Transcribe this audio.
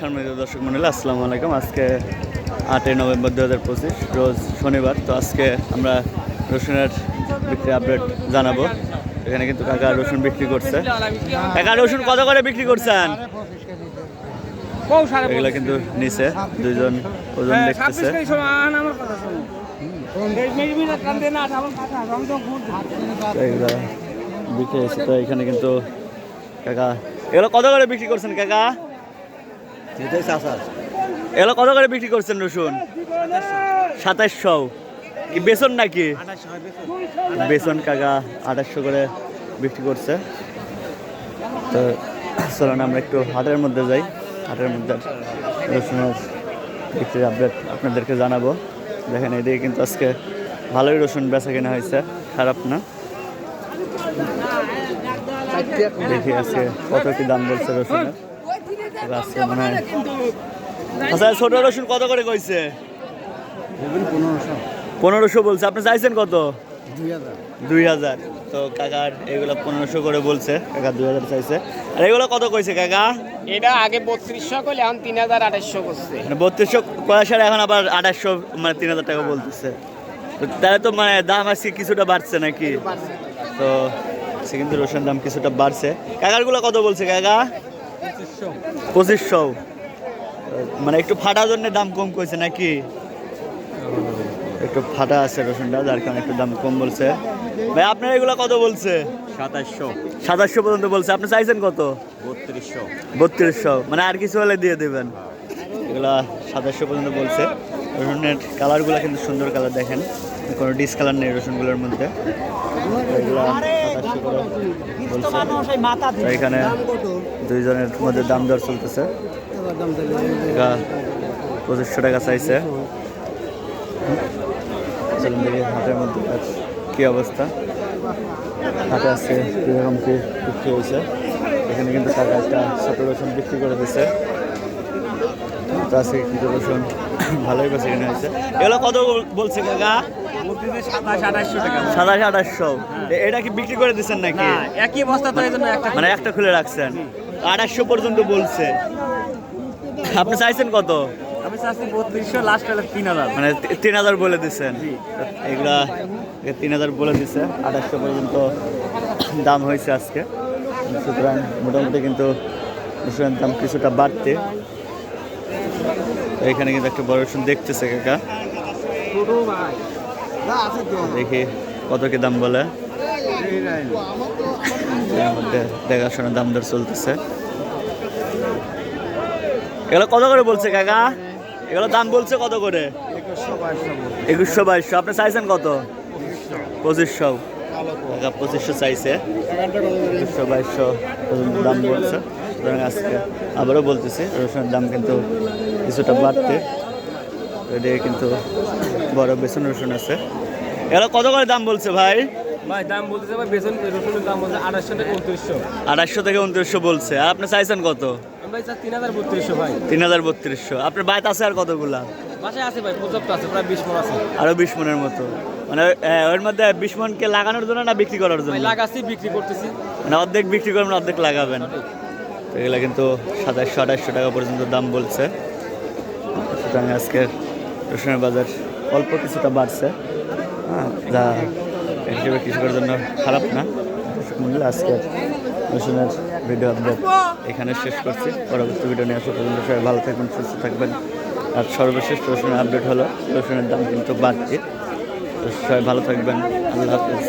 সম্মানিত দর্শক মন্ডলী আসসালামু আলাইকুম। আজকে আটই নভেম্বর দু হাজার পঁচিশ রোজ শনিবার। তো আজকে আমরা রসুনের বিক্রি আপডেট জানাব। এখানে কিন্তু কাকা রসুন বিক্রি করছে। কাকা রসুন কত করে বিক্রি করছেন? এগুলো কিন্তু নিচে দুইজন ওজন দেখতেছে। তো বিক্রি হয়েছে। তো এখানে কিন্তু কাকা এগুলো কত করে বিক্রি করছেন কাকা? এগুলো কত করে বিক্রি করছেন রসুন? সাতাশশো কি বেসন নাকি? বেসন কাকা আঠাশশো করে বিক্রি করছে। তো চলুন আমরা একটু হাটের মধ্যে যাই। হাটের মধ্যে রসুনের বিক্রির আপডেট আপনাদেরকে জানাব। দেখেন, এদিকে কিন্তু আজকে ভালোই রসুন বেচা কেনা হয়েছে। খারাপ না। দেখি আজকে কত কি দাম বলছে রসুনের তবে আজকে মনে হয় আচ্ছা ছোট রসুন কত করে কইছে? পনেরোশো। বলছে। আপনি চাইছেন কত? দুই হাজার। তো কাকার এগুলো পনেরোশো করে বলছে। কাকা দুই হাজার চাইছে। আর এগুলো কত কইছে কাকা? এটা আগে বত্রিশশো করলে এখন তিন হাজার আঠাশশো করছে। মানে বত্রিশশো এখন আবার আঠাশশো মানে তিন হাজার টাকা বলতেছে। তো তাহলে তো মানে দাম আজকে কিছুটা বাড়ছে নাকি? তো সে কিন্তু রসুনের দাম কিছুটা বাড়ছে। কাকারগুলো কত বলছে কাকা? পঁচিশশো। মানে একটু ফাটার জন্য দাম কম করেছে নাকি? একটু ফাটা আছে রসুনটা যার কারণে একটু দাম কম বলছে। ভাই আপনার এগুলো কত বলছে? সাতাশশো। সাতাশশো পর্যন্ত বলছে। আপনি চাইছেন কত? বত্রিশশো। বত্রিশশো। মানে আর কিছু হলে দিয়ে দেবেন। এগুলা সাতাশশো পর্যন্ত বলছে। রসুনের কালারগুলো কিন্তু সুন্দর কালার দেখেন। কোনো ডিসকালার নেই রসুনগুলোর মধ্যে। এগুলা এখানে দুইজনের মধ্যে দাম দর চলতেছে। পঁচিশশো টাকা চাইছে। হাটের মধ্যে কী অবস্থা। হাটে আজকে কীরকম কি বিক্রি হয়েছে। এখানে কিন্তু টাকা একটা ছোট বিক্রি করে দিচ্ছে তো আজকে কিন্তু রসুন ভালোই বেছে কিনে হয়েছে এগুলো কত বল- বলছে কাকা? সাতাশ আঠাশশো। এটা কি বিক্রি করে দিচ্ছেন নাকি? একই বস্তা তো এই জন্য একটা মানে একটা খুলে রাখছেন। আঠাশশো পর্যন্ত বলছে। আপনি চাইছেন কত? আমি চাচ্ছি বত্রিশশো লাস্ট হলে তিন হাজার। মানে তিন হাজার বলে দিচ্ছেন। এগুলা তিন হাজার বলে দিচ্ছে আঠাশশো পর্যন্ত দাম হয়েছে আজকে। সুতরাং মোটামুটি কিন্তু দাম কিছুটা বাড়তে এখানে কিন্তু একটা বড় রসুন দেখতেছে কাকা। দেখি কত কি দাম বলে। দেখাশোনা দাম দর চলতেছে। এগুলো কত করে বলছে কাকা? এগুলো দাম বলছে কত করে? একুশশো বাইশশো। আপনি চাইছেন কত? পঁচিশশো। টাকা পঁচিশশো চাইছে। একুশশো বাইশশো দাম বলছে। সুতরাং আজকে আবারও বলতেছি রসুনের দাম কিন্তু কিছুটা বাড়তে। এদিকে কিন্তু বড় বেসন রসুন আছে। এগুলো কত করে দাম বলছে ভাই? ভাই দাম বলতে যাবে বেতন রসুনের দাম বলছে আঠাশশো থেকে উনত্রিশশো। আড়াইশো থেকে উনত্রিশশো বলছে। আর আপনি চাইছেন কত? তিন হাজার বত্রিশশো আপনার বাইত আছে আর কতগুলা? আছে ভাই পর্যাপ্ত আছে প্রায় বিশ মন আছে। আরও বিশ মনের মতো। মানে ওর মধ্যে বিশ মনকে লাগানোর জন্য না বিক্রি করার জন্য? লাগাচ্ছি বিক্রি করতেছি। মানে অর্ধেক বিক্রি করবেন অর্ধেক লাগাবেন। এগুলো কিন্তু সাতাশশো, আঠাশশো টাকা পর্যন্ত দাম বলছে। সুতরাং আজকের রসুনের বাজার অল্প কিছুটা বাড়ছে। হ্যাঁ যা হিসেবে কৃষকের জন্য খারাপ না। মূল্য আজকের রসুনের ভিডিও আপডেট এখানে শেষ করছি। পরবর্তী ভিডিও নিয়ে আসা পর্যন্ত সবাই ভালো থাকবেন, সুস্থ থাকবেন। আর সর্বশেষ রসুনের আপডেট হলো, রসুনের দাম কিন্তু বাড়ছে সবাই ভালো থাকবেন, আল্লাহ হাফিজ।